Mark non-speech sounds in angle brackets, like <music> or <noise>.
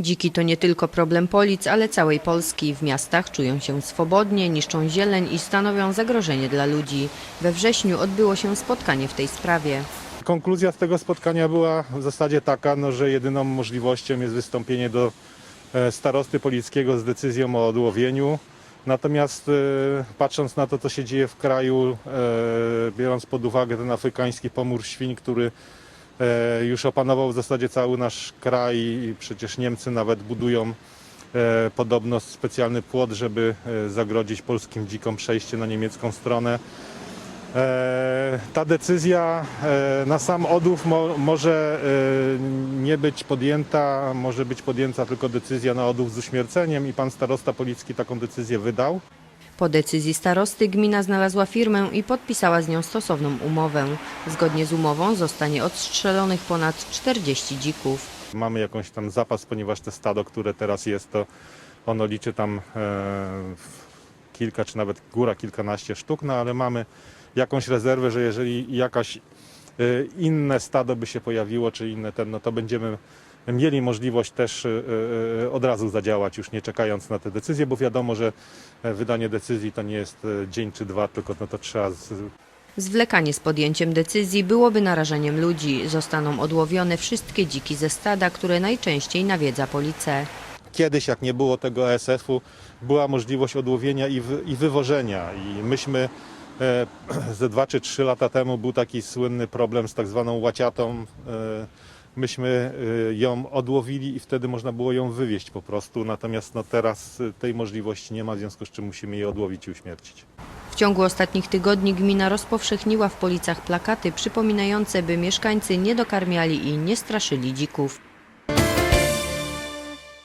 Dziki to nie tylko problem Polic, ale całej Polski. W miastach czują się swobodnie, niszczą zieleń i stanowią zagrożenie dla ludzi. We wrześniu odbyło się spotkanie w tej sprawie. Konkluzja z tego spotkania była w zasadzie taka, no, że jedyną możliwością jest wystąpienie do e, starosty polickiego z decyzją o odłowieniu. Natomiast e, patrząc na to, co się dzieje w kraju, e, biorąc pod uwagę ten afrykański pomór świń, który już opanował w zasadzie cały nasz kraj i przecież Niemcy nawet budują e, podobno specjalny płot, żeby e, zagrodzić polskim dzikom przejście na niemiecką stronę. E, Ta decyzja e, na sam odłów mo, może e, nie być podjęta, może być podjęta tylko decyzja na odłów z uśmierceniem i pan starosta policki taką decyzję wydał. Po decyzji starosty gmina znalazła firmę i podpisała z nią stosowną umowę. Zgodnie z umową zostanie odstrzelonych ponad 40 dzików. Mamy jakąś tam zapas, ponieważ te stado, które teraz jest, to ono liczy tam e, kilka czy nawet góra kilkanaście sztuk, no ale mamy jakąś rezerwę, że jeżeli jakaś e, inne stado by się pojawiło, czy inne ten, no to będziemy mieli możliwość też e, e, od razu zadziałać, już nie czekając na te decyzje, bo wiadomo, że e, wydanie decyzji to nie jest e, dzień czy dwa, tylko no to trzeba z, Zwlekanie z podjęciem decyzji byłoby narażeniem ludzi. Zostaną odłowione wszystkie dziki ze stada, które najczęściej nawiedza Police. Kiedyś, jak nie było tego ESF-u, była możliwość odłowienia i, i wywożenia. I myśmy e, <clears throat> ze dwa czy trzy lata temu był taki słynny problem z tak zwaną łaciatą. E, myśmy e, ją odłowili i wtedy można było ją wywieźć po prostu. Natomiast no, teraz e, tej możliwości nie ma, w związku z czym musimy je odłowić i uśmiercić. W ciągu ostatnich tygodni gmina rozpowszechniła w Policach plakaty przypominające, by mieszkańcy nie dokarmiali i nie straszyli dzików.